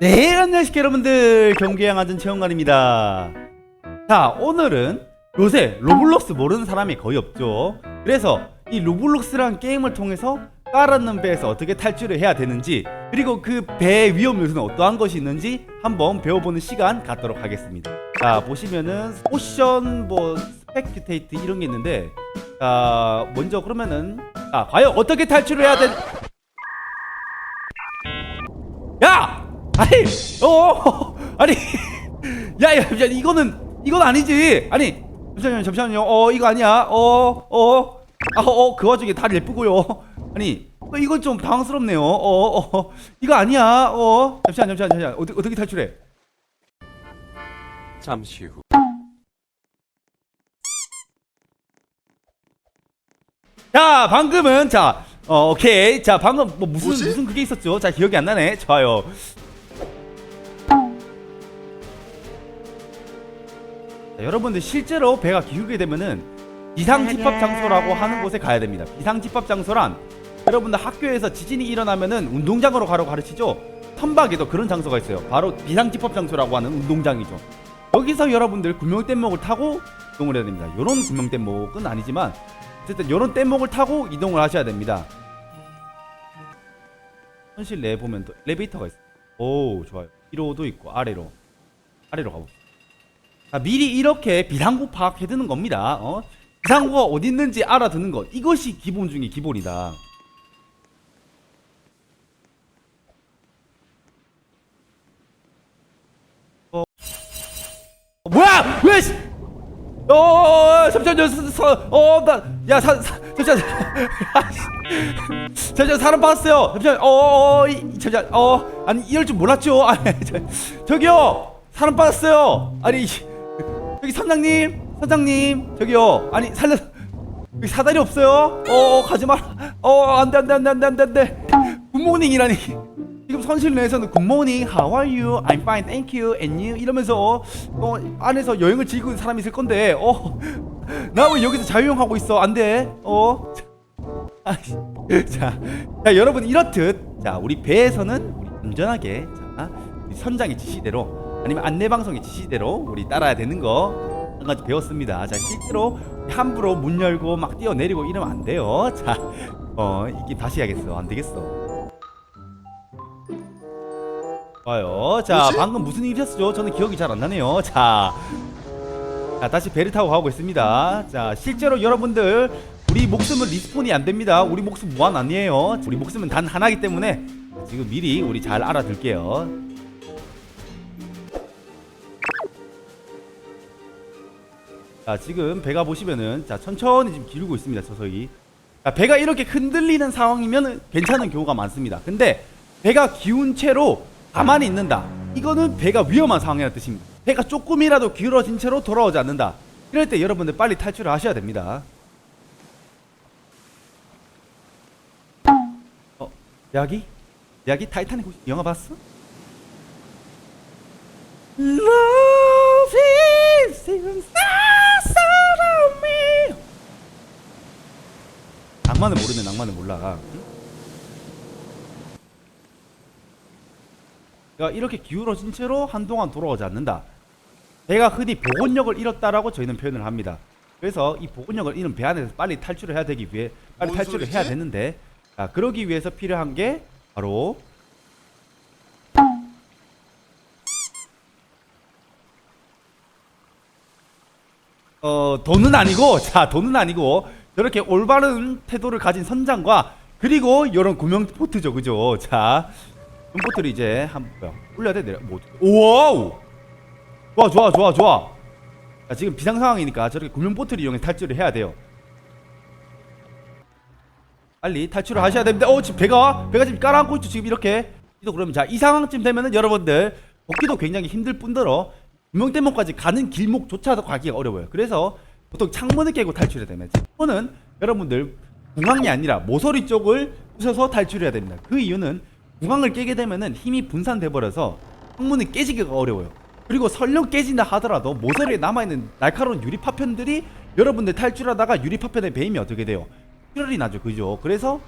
네 안녕하십니까 여러분들. 경기양 아전 체험관입니다. 자 오늘은 요새 로블록스 모르는 사람이 거의 없죠. 그래서 이 로블록스란 게임을 통해서 깔았는 배에서 어떻게 탈출을 해야 되는지 그리고 그 배의 위험 요소는 어떠한 것이 있는지 한번 배워보는 시간 갖도록 하겠습니다. 자 보시면은 포션 뭐 스펙큐테이트 이런 게 있는데 자 먼저 그러면은 자 과연 어떻게 탈출을 해야 되 야! 아니, 어, 아니, 야, 야, 이거는, 이건 아니지. 아니, 잠시만요, 잠시만요. 어, 이거 아니야. 어, 어, 아, 어, 그 와중에 다리 예쁘고요. 아니, 어, 이건 좀 당황스럽네요. 어, 어, 이거 아니야. 어, 잠시만, 잠시만, 잠시만. 어떻게, 어떻게 탈출해? 잠시 후. 자, 방금은, 자, 어, 오케이. 자, 방금 뭐 무슨, 뭐지? 무슨 그게 있었죠? 자, 기억이 안 나네. 좋아요. 자, 여러분들 실제로 배가 기울게 되면은 비상 집합 장소라고 하는 곳에 가야 됩니다. 비상 집합 장소란 여러분들 학교에서 지진이 일어나면은 운동장으로 가라고 가르치죠. 선박에도 그런 장소가 있어요. 바로 비상 집합 장소라고 하는 운동장이죠. 여기서 여러분들 구명뗏목을 타고 이동을 해야 됩니다. 요런 구명뗏목은 아니지만 어쨌든 요런 뗏목을 타고 이동을 하셔야 됩니다. 현실 내 보면 또 엘리베이터가 있어요. 오 좋아요. 위로도 있고 아래로 아래로 가봅시다. 자, 미리 이렇게 비상구 파악해 두는 겁니다. 어? 비상구가 어디 있는지 알아두는 것 이것이 기본 중에 기본이다. 어, 어, 뭐야? 왜? 씨! 어, 잠시만요. 서, 서, 어, 나, 야, 사, 사, 잠시만. 잠시만, 사람 봤어요. 잠시만, 어, 어, 어, 이, 잠시만, 어, 아니, 이럴 줄 몰랐죠. 아, 저, 저기요, 사람 봤어요. 아니, 여기 선장님, 선장님, 저기요, 아니, 살려, 여기 사다리 없어요? 어, 어 가지 마라. 어, 안 돼, 안 돼, 안 돼, 안 돼, 안 돼, 안 돼. 굿모닝이라니. 지금 선실 내에서는 굿모닝, how are you? I'm fine, thank you, and you? 이러면서 어, 안에서 여행을 즐기고 있는 사람이 있을 건데, 어, 나 왜 여기서 자유여행하고 있어? 안 돼. 어. 자, 자, 여러분 이렇듯, 자, 우리 배에서는 우리 안전하게, 자, 선장의 지시대로 아니면 안내 방송의 지시대로 우리 따라야 되는 거 한 가지 배웠습니다. 자, 실제로 함부로 문 열고 막 뛰어내리고 이러면 안 돼요. 자, 어, 이게 다시 해야겠어. 안 되겠어. 좋아요. 자? 방금 무슨 일이었죠? 저는 기억이 잘 안 나네요. 자, 자, 다시 배를 타고 가고 있습니다. 자, 실제로 여러분들 우리 목숨은 리스폰이 안 됩니다. 우리 목숨 무한 아니에요. 우리 목숨은 단 하나이기 때문에 지금 미리 우리 잘 알아둘게요. 자, 지금 배가 보시면은 자, 천천히 지금 기울고 있습니다. 서서히. 자, 배가 이렇게 흔들리는 상황이면 괜찮은 경우가 많습니다. 근데 배가 기운 채로 가만히 있는다. 이거는 배가 위험한 상황이라는 뜻입니다. 배가 조금이라도 기울어진 채로 돌아오지 않는다. 이럴 때 여러분들 빨리 탈출을 하셔야 됩니다. 어, 야기? 야기 타이타닉 혹시 영화 봤어? Love is 낭만을 모르네, 낭만을 몰라. 응? 그러니까 이렇게 기울어진 채로 한동안 돌아오지 않는다. 배가 흔히 복원력을 잃었다라고 저희는 표현을 합니다. 그래서 이 복원력을 잃은 배 안에서 빨리 탈출을 해야 되기 위해 빨리 뭔 탈출을 소리지? 해야 되는데 자, 그러기 위해서 필요한 게 바로 어 돈은 아니고 자 돈은 아니고 저렇게 올바른 태도를 가진 선장과 그리고 이런 구명 포트죠. 그죠? 자 구명포트를 이제 한 뭐야 올려야 돼. 내려 뭐 오와우! 좋아 좋아 좋아 좋아. 자 지금 비상 상황이니까 저렇게 구명포트를 이용해 탈출을 해야 돼요. 빨리 탈출을 하셔야 됩니다. 어 지금 배가 배가 지금 깔아앉고 있죠. 지금 이렇게. 또 그러면 자 이 상황쯤 되면은 여러분들 복귀도 굉장히 힘들 뿐더러 구명대목까지 가는 길목조차도 가기가 어려워요. 그래서 보통 창문을 깨고 탈출해야 됩니다. 창문은 여러분들 중앙이 아니라 모서리 쪽을 부셔서 탈출해야 됩니다. 그 이유는 중앙을 깨게 되면은 힘이 분산돼 버려서 창문이 깨지기가 어려워요. 그리고 설령 깨진다 하더라도 모서리에 남아있는 날카로운 유리 파편들이 여러분들 탈출하다가 유리 파편에 베이면 어떻게 돼요? 출혈이 나죠, 그죠? 그래서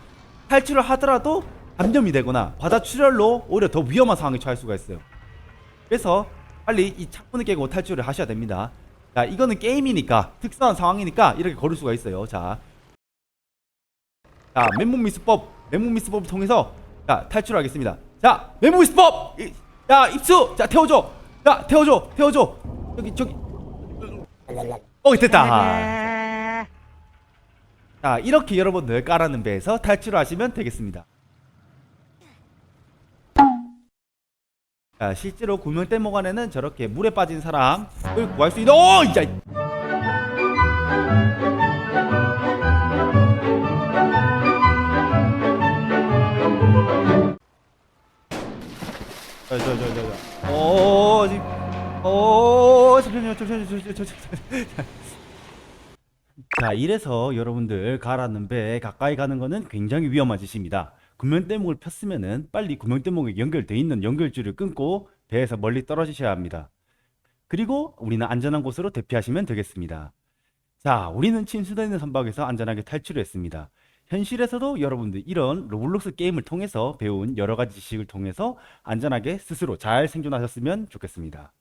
탈출을 하더라도 감염이 되거나 바다 출혈로 오히려 더 위험한 상황에 처할 수가 있어요. 그래서 빨리 이 창문을 깨고 탈출을 하셔야 됩니다. 자, 이거는 게임이니까 특수한 상황이니까 이렇게 걸을 수가 있어요. 자, 자 맨몸 미수법, 맨몸 미수법을 통해서 자 탈출하겠습니다. 자, 맨몸 미수법, 이- 야 입수, 자 태워줘, 자 태워줘, 태워줘. 저기 저기, 어 됐다. 자 이렇게 여러분들 깔아는 배에서 탈출을 하시면 되겠습니다. 자 실제로 구명대모관에는 저렇게 물에 빠진 사람을 구할 수 있는 오 잠시만요 잠시만요 잠시만요 잠시만요 자 이래서 여러분들 가라는 배에 가까이 가는 거는 굉장히 위험한 짓입니다 구명대목을 폈으면은 빨리 구명대목에 연결돼 있는 연결줄을 끊고 배에서 멀리 떨어지셔야 합니다. 그리고 우리는 안전한 곳으로 대피하시면 되겠습니다. 자 우리는 침수되어 있는 선박에서 안전하게 탈출했습니다. 현실에서도 여러분들 이런 로블록스 게임을 통해서 배운 여러 가지 지식을 통해서 안전하게 스스로 잘 생존하셨으면 좋겠습니다